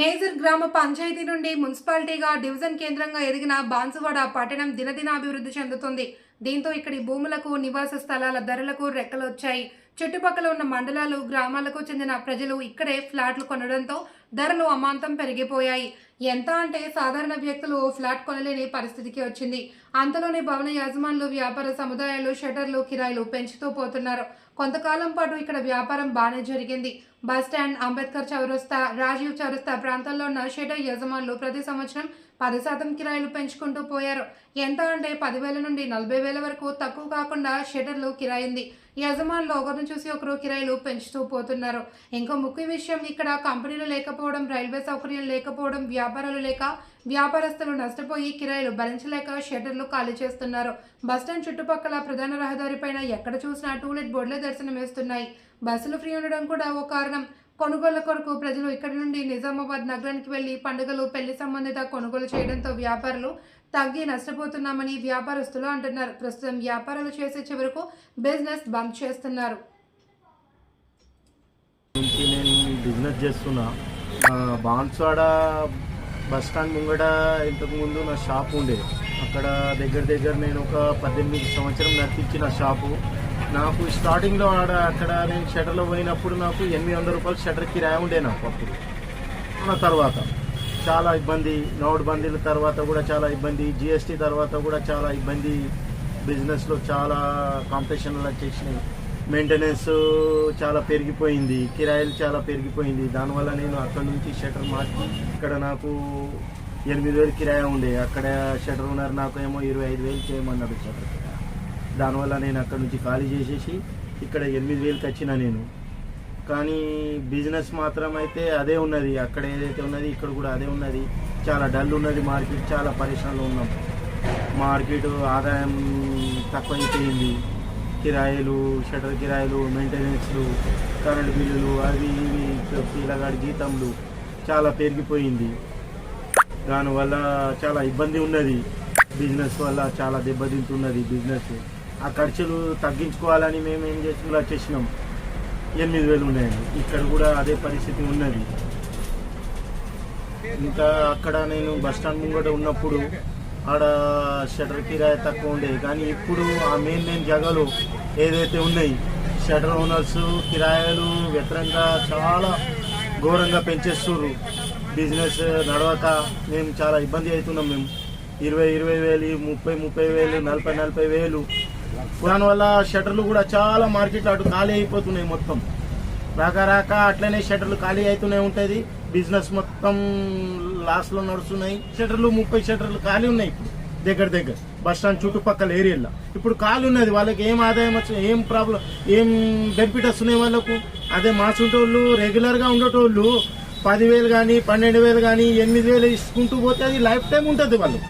Major గ్రామ పంచాయతీ నుండి మున్సిపాలిటీగా division కేంద్రంగా ఎదిగిన బాన్సువాడ పట్టణం దినదినాభివృద్ధి చెందుతుంది. దీంతో ఇక్కడి భూములకు నివాస స్థలాల ధరలకు రెక్కలు వచ్చాయి చుట్టుపక్కల ఉన్న మండలాలు గ్రామాలకు చెందిన ప్రజలు ఇక్కడే ఫ్లాట్లు కొనడంతో ధరలు అమాంతం పెరిగిపోయాయి. ఎంత అంటే సాధారణ వ్యక్తులు ఫ్లాట్ కొనలేని పరిస్థితికి వచ్చింది. అంతలోనే భవన యజమానులు వ్యాపార సముదాయాలు షటర్లు కిరాయిలు పెంచుతూ పోతున్నారు. కొంతకాలం పాటు ఇక్కడ వ్యాపారం బాగానే జరిగింది. బస్ స్టాండ్ అంబేద్కర్ చౌరస్తా రాజీవ్ చౌరస్తా ప్రాంతాల్లో ఉన్న షటర్ యజమానులు ప్రతి సంవత్సరం పది శాతం కిరాయిలు పెంచుకుంటూ పోయారు. ఎంత అంటే పదివేల నుండి నలభై వేల వరకు తక్కువ కాకుండా షటర్లు కిరాయింది. యజమానులు ఒకరిని చూసి ఒకరు కిరాయిలు పెంచుతూ పోతున్నారు. ఇంకో ముఖ్య విషయం ఇక్కడ కంపెనీలు లేకపోవడం రైల్వే సౌకర్యం లేకపోవడం వ్యాపారాలు లేక వ్యాపారస్తులు నష్టపోయి కిరాయిలు భరించలేక షెటర్లు ఖాళీ చేస్తున్నారు. బస్టాండ్ చుట్టుపక్కల ప్రధాన రహదారిపైన ఎక్కడ చూసినా టూలెట్ బోర్డులే దర్శనమిస్తున్నాయి. బస్సులు ఫ్రీ ఉండడం కూడా ఓ కారణం. కొనుగోళ్ళ కొరకు ప్రజలు ఇక్కడి నుండి నిజామాబాద్ నగరానికి వెళ్ళి పండుగలు పెళ్ళి సంబంధిత కొనుగోలు చేయడంతో వ్యాపారులు తగ్గి నష్టపోతున్నామని వ్యాపారస్తులు అంటున్నారు. ప్రస్తుతం వ్యాపారాలు చేసే చివరకు బిజినెస్ బంద్ చేస్తున్నారు. నేను బిజినెస్ చేస్తున్నా. బాన్స్వాడ బస్ స్టాండ్ ముంగట ఇంతకు ముందు నా షాప్ ఉండేది అక్కడ దగ్గర దగ్గర నేను ఒక పద్దెనిమిది సంవత్సరం నడిపించిన షాపు. నాకు స్టార్టింగ్లో ఆడ అక్కడ నేను షటర్లో పోయినప్పుడు నాకు ఎనిమిది వందల రూపాయలు షటర్ కిరాయి ఉండే నాకు అప్పుడు. ఆ తర్వాత చాలా ఇబ్బంది నోట్ బందీల తర్వాత కూడా చాలా ఇబ్బంది జిఎస్టీ తర్వాత కూడా చాలా ఇబ్బంది. బిజినెస్లో చాలా కాంపిటీషన్లు వచ్చేసినాయి. మెయింటెనెన్స్ చాలా పెరిగిపోయింది కిరాయిలు చాలా పెరిగిపోయింది. దానివల్ల నేను అక్కడ నుంచి షటర్ మార్చి ఇక్కడ నాకు ఎనిమిది వేలు కిరాయి ఉండే. అక్కడ షటర్ ఉన్నారు నాకు ఏమో ఇరవై ఐదు వేలు చేయమన్నాడు షటర్ దానివల్ల నేను అక్కడ నుంచి ఖాళీ చేసేసి ఇక్కడ ఎనిమిది వేలకి వచ్చిన నేను. కానీ బిజినెస్ మాత్రం అయితే అదే ఉన్నది. అక్కడ ఏదైతే ఉన్నది ఇక్కడ కూడా అదే ఉన్నది. చాలా డల్ ఉన్నది మార్కెట్ చాలా పరిశ్రమలో ఉన్నాం. మార్కెట్ ఆదాయం తక్కువైపోయింది. కిరాయిలు షటర్ కిరాయిలు మెయింటెనెన్స్లు కరెంట్ బిల్లులు అవి ఇవి పిల్లగాడి జీతంలు చాలా పెరిగిపోయింది. దానివల్ల చాలా ఇబ్బంది ఉన్నది. బిజినెస్ వల్ల చాలా దెబ్బతింటున్నది బిజినెస్. ఆ ఖర్చులు తగ్గించుకోవాలని మేము ఏం చేసి వచ్చేసినాం ఎనిమిది వేలు ఉన్నాయండి. ఇక్కడ కూడా అదే పరిస్థితి ఉన్నది. ఇంకా అక్కడ నేను బస్ స్టాండ్ ముంగట ఉన్నప్పుడు ఆడ షటర్ కిరాయి తక్కువ ఉండేది కానీ ఇప్పుడు ఆ మెయిన్ మెయిన్ జగలు ఏదైతే ఉన్నాయి షటర్ ఓనర్స్ కిరాయలు వ్యతిరేకంగా చాలా ఘోరంగా పెంచేస్తున్నారు బిజినెస్ నడవక మేము చాలా ఇబ్బంది అవుతున్నాం మేము. ఇరవై ఇరవై వేలు ముప్పై ముప్పై వేలు నలభై నలభై వేలు. దానివల్ల షటర్లు కూడా చాలా మార్కెట్లో అటు ఖాళీ అయిపోతున్నాయి మొత్తం. రాక రాక అట్లనే షటర్లు ఖాళీ అవుతూనే ఉంటుంది. బిజినెస్ మొత్తం లాస్లో నడుస్తున్నాయి. షటర్లు ముప్పై షటర్లు ఖాళీ ఉన్నాయి ఇప్పుడు దగ్గర దగ్గర. బస్ స్టాండ్ చుట్టుపక్కల ఏరియాలో. ఇప్పుడు ఖాళీ ఉన్నది వాళ్ళకి ఏం ఆదాయం వచ్చి ఏం ప్రాబ్లం ఏం బెనిఫిట్ వస్తున్నాయి వాళ్ళకు? అదే మాసుంటోళ్ళు రెగ్యులర్గా ఉండేటోళ్ళు పదివేలు కానీ పన్నెండు వేలు కానీ ఎనిమిది వేలు ఇసుకుంటూ పోతే అది లైఫ్ టైం ఉంటుంది వాళ్ళు